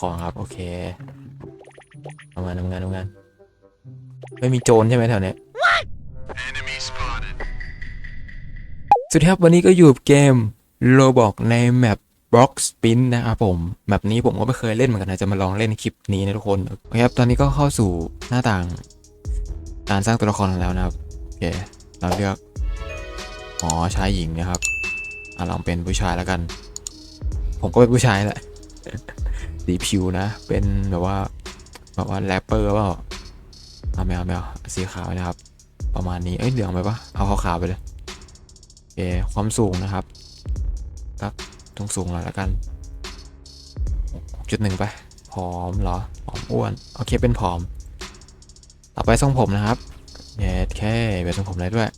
ของครับ โอเคทำงานทำงานทำงานไม่มีโจรใช่ไหมแถวเนี้ยสวัสดีครับวันนี้ก็อยู่กับเกมโ o บอกในแมป Block Spin นะครับผมแมปนี้ผมก็ไม่เคยเล่นเหมือนกันนะจะมาลองเล่นคลิปนี้นะทุกคนโอเคครับตอนนี้ก็เข้าสู่หน้าต่างการสร้างตัวละครแล้วนะครับโอเคเราเลือกอ๋อชายหญิงนะครับอะลองเป็นผู้ชายแล้วกัน ผมก็เป็นผู้ชายแหละ สีผิวนะ เป็นแบบว่าแบบว่าแรปเปอร์เปล่าเอาไม่เอาไม่เอาสีขาวนะครับ ประมาณนี้ เอ้ยเหลืองไปปะเอาขาวๆไปเลยโอเคความสูงนะครับตักตรงสูงหน่อยแล้วกันจุดหนึ่งไปผอมเหรอผอมอ้วน โอเคเป็นผอม ต่อไปทรงผมนะครับเย้แค่เป็นทรงผมเลยด้วย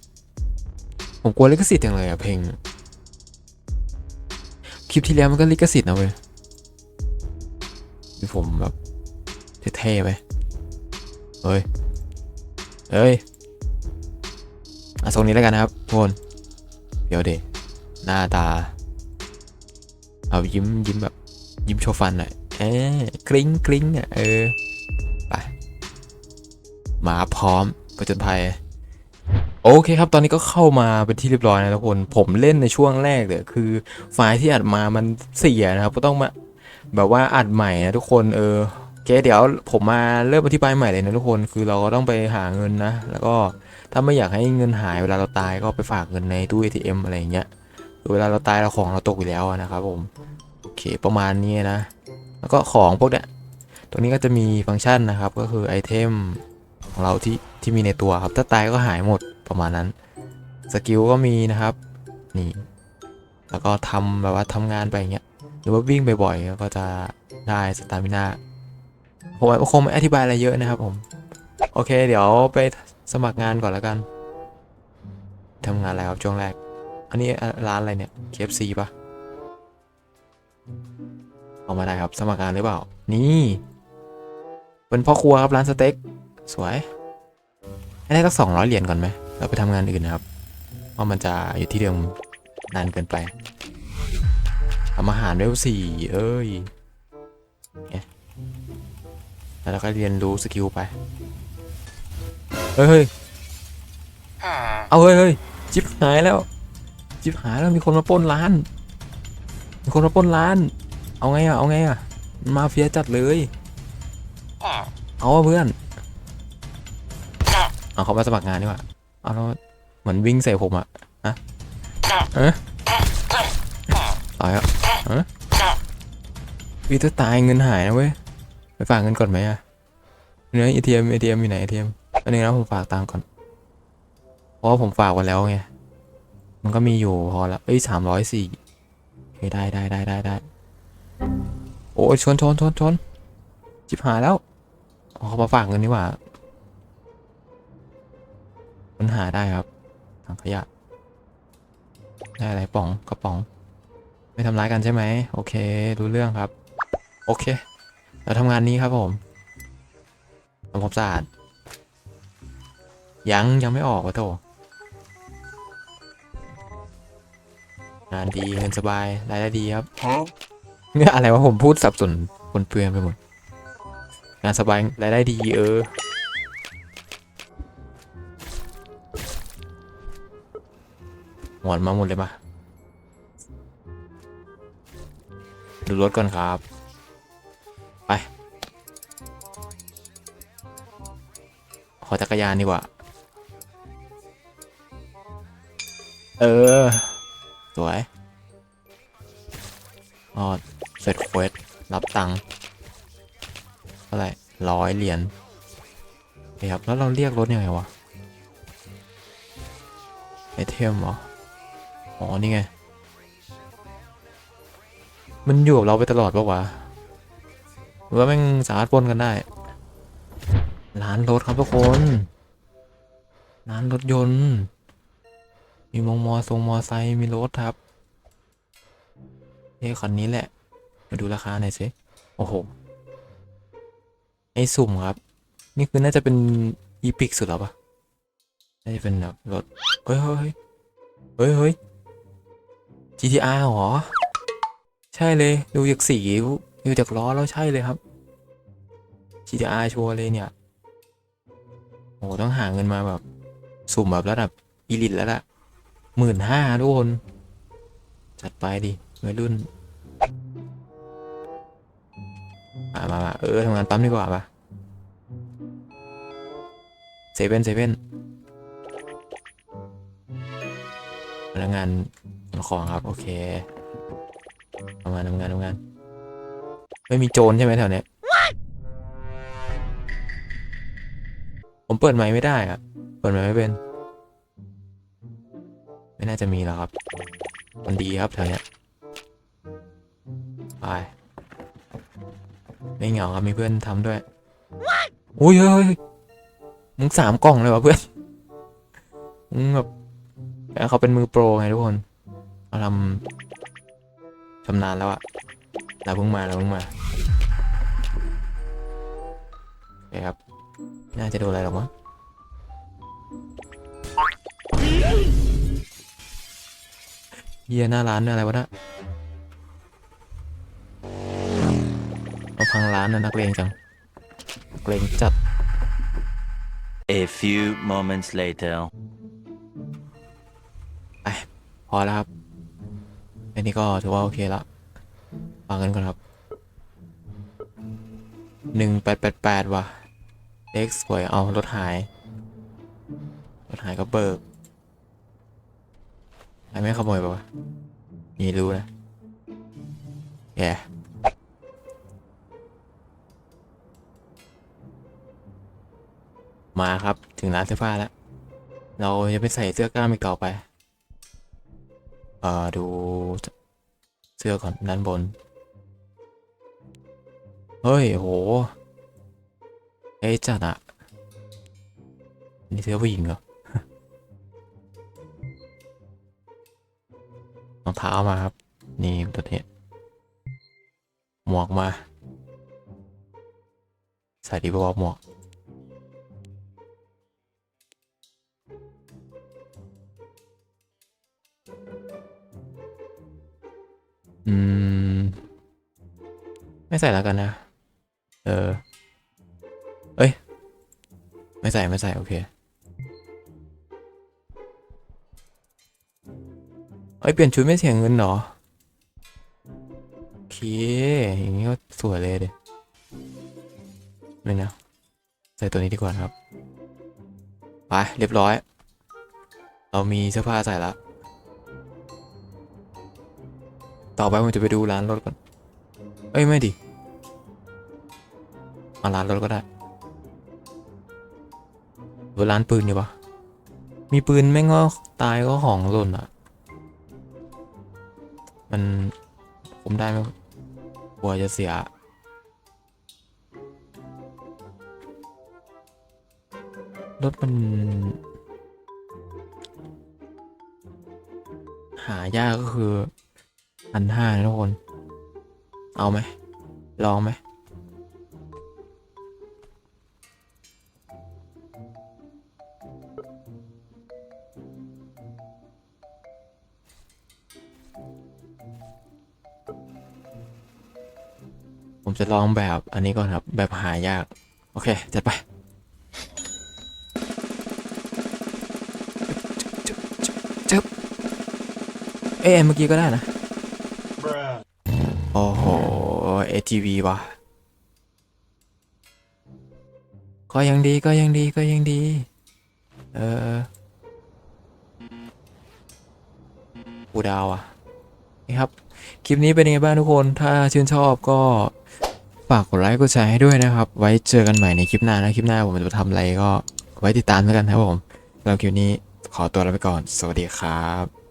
ผมกลัวลิขสิทธิ์จังเลยอะเพลงคลิปที่แล้วมันก็ลิขสิทธิ์นะเว้ย ผมแบบเท่ๆไปเฮ้ย เฮ้ยอะทรงนี้แล้วกันนะครับทุกคนเดี๋ยวเดหน้าตา เอายิ้มยิ้มแบบ ยิ้มโชว์ฟันหน่อยเอ๊กริ๊งกริ๊งอะเออไปมาพร้อมประจนภัยโอเคครับ ตอนนี้ก็เข้ามาเป็นที่เรียบร้อยนะทุกคน ผมเล่นในช่วงแรกเลยคือไฟล์ที่อัดมามันเสียนะครับ ก็ต้องมา แบบว่าอัดใหม่นะทุกคนเออโอเคเดี๋ยวผมมาเริ่มอธิบายใหม่เลยนะทุกคนคือเราก็ต้องไปหาเงินนะ แล้วก็ถ้าไม่อยากให้เงินหายเวลาเราตายก็ไปฝากเงินในตู้ ATM อะไรอย่างเงี้ยหรือเวลาเราตายเราของเราตกอยู่แล้วนะครับผมโอเคประมาณนี้นะ แล้วก็ของพวกเนี้ยตรงนี้ก็จะมีฟังก์ชันนะครับ ก็คือไอเทมของเราที่ที่มีในตัวครับ ถ้าตายก็หายหมดประมาณนั้นสกิลก็มีนะครับนี่แล้วก็ทำแบบว่าทำงานไปอย่างเงี้ย หรือว่าวิ่งบ่อยๆก็จะได้สตามินาผมคงไม่อธิบายอะไรเยอะนะครับผม โอเค เดี๋ยวไปสมัครงานก่อนแล้วกันทำงานอะไรครับช่วงแรก อันนี้ร้านอะไรเนี่ย KFC ปะเอามาได้ครับ สมัครงานหรือเปล่า นี่ เป็นพ่อครัวครับร้านสเต็ก สวยให้ได้สักสองร้อยเหรียญก่อนไหมแล้วไปทำงานอื่นนะครับ เพราะมันจะอยู่ที่เดิมนานเกินไปำอาหารเวลสี่เอ้ยเนี่ยแล้วเราก็เรียนรู้สกิลไปเฮ้ยเฮ้ยเอาเฮ้ยเฮ้ยจิบหายแล้ว จิบหายแล้วมีคนมาปล้นร้าน มีคนมาปล้นร้าน เอาไงอะเอาไงอะมาเฟียจัดเลยเอาวะเพื่อน เอาเขามาสมัครงานดีกว่า เอาแล้วเหมือนวิ่งใส่ผมอะฮะเอ๊ะตายอะฮะวีถ้าตายเงินหายนะเว้ย ไปฝากเงินก่อนไหมอะเนื้อ ATM ATM อทีเอ็มอยู่ไหน ATM อันนึงนะผมฝากตังก่อน เพราะว่าผมฝากไว้แล้วไง มันก็มีอยู่พอละเอ้ยสามร้อยสี่ได้ได้ได้ได้ได้ โอ้ยชนชนชนชนจิบหายแล้วอ๋อเขามาฝากเงินนี่หว่าค้นหาได้ครับถังขยะ ได้อะไรป๋องกระป๋อง ไม่ทำร้ายกันใช่ไหมโอเครู้เรื่องครับ โอเค เราทำงานนี้ครับผมทำความสะอาดยังยังไม่ออกวะโถงานดีเงินสบายรายได้ดีครับเนี่ยอะไรวะผมพูดสับสนปนเปื้อนไปหมดงานสบายรายได้ดีเออหมอนมาหมดเลยปะ ดูรถก่อนครับ ไป ขอจักรยานดีกว่า เออ สวยอ๋อเสร็จเควสรับตังค์เท่าไหร่ร้อยเหรียญโอเคครับ แล้วเราเรียกรถยังไงวะไอเทมเหรอ อ๋อ นี่ไง มันอยู่กับเราไปตลอดปะวะหรือว่าแม่งสามารถปนกันได้ ร้านรถครับทุกคน ร้านรถยนต์ มีมงมอทรงมอไซค์มีรถครับเอ้คันนี้แหละ มาดูราคาหน่อยสิโอ้โห ไอสุ่มครับ นี่คือน่าจะเป็นอีพิกสุดแล้วปะน่าจะเป็นแบบรถ เฮ้ยเฮ้ยเฮ้ยเฮ้ย GTR เหรอ ใช่เลย ดูจากสีดูจากล้อแล้วใช่เลยครับ GTR ชัวร์เลยเนี่ยโอ้ต้องหาเงินมาแบบ สุ่มแบบระดับอีลิตแล้วล่ะหมื่นห้าทุกคน จัดไปดิวัยรุ่นมามามาเออทำงานปั๊มดีกว่าปะเซเว่นเซเว่นพนักงานขนของครับ โอเค ทำงานทำงานทำงาน ไม่มีโจรใช่ไหมแถวเนี้ย ผมเปิดไมค์ไม่ได้อะเปิดไมค์ไม่เป็น ไม่น่าจะมีแล้วครับ มันดีครับแถวเนี้ย ไป ไม่เหงาครับมีเพื่อนทำด้วยอุ้ยเฮ้ยเฮ้ยมึงสามกล่องเลยวะเพื่อน มึงแบบเขาเป็นมือโปรไงทุกคนเขาทำ ชำนาญแล้วอะเราเพิ่งมาเราเพิ่งมาโอเคครับ น่าจะโดนอะไรหรอกมั้งเฮียหน้าร้านอะไรวะเนะเอาพังร้านนะนักเลงจังนักเลงจัด A few moments later. พอแล้วครับ อันนี้ก็ถือว่าโอเคละฟังกันก่อนครับหนึ่งแปดแปดแปดว่ะเอ็กสวยเอารถหาย รถหายก็เบิกใครไม่ขโมยปะวะนี่รู้นะแย่มาครับถึงร้านเสื้อผ้าแล้ว เราจะไปใส่เสื้อกล้ามอีกต่อไป อ่อดูเสื้อก่อนด้านบน เฮ้ยโหเอ้ยจัดอะนี่เสื้อผู้หญิงเหรอรองเท้ามาครับ นี่ตัวนี้หมวกมา ใส่ดีป่าวะหมวก อืม ไม่ใส่แล้วกันนะ เออ เอ้ย ไม่ใส่ไม่ใส่ โอเค เอ้ย เปลี่ยนชุดไม่เสียเงินเหรอ โอเค อย่างนี้ก็สวยเลยเดยเลยนะ ใส่ตัวนี้ดีกว่านครับ ไป เรียบร้อย เรามีเสื้อผ้าใส่แล้ว ต่อไปผมจะไปดูร้านรถก่อน เอ้ย ไม่ดิ มาร้านรถก็ได้หรือร้านปืนอยู่ปะมีปืนแม่งก็ตายก็ของหล่นอะ มันผมได้ไหมกลัวจะเสียรถมัน หายากก็คือ พันห้าทุกคน เอาไหม ลองไหม ผมจะลองแบบอันนี้ก่อนครับ แบบหายาก โอเค จัดไปจึ๊บจึ๊บจึ๊บเอ้ยเมื่อกี้ก็ได้นะ โอ้โห ATV ว่ะก็ยังดีก็ยังดีก็ยังดี เออปูดาวอะนี่ครับ คลิปนี้เป็นยังไงบ้างทุกคน ถ้าชื่นชอบก็ ฝากกดไลค์กดแชร์ให้ด้วยนะครับ ไว้เจอกันใหม่ในคลิปหน้านะ คลิปหน้าผมจะทำอะไรก็ไว้ติดตามแล้วกันครับผมสำหรับคลิปนี้ขอตัวลาไปก่อน สวัสดีครับ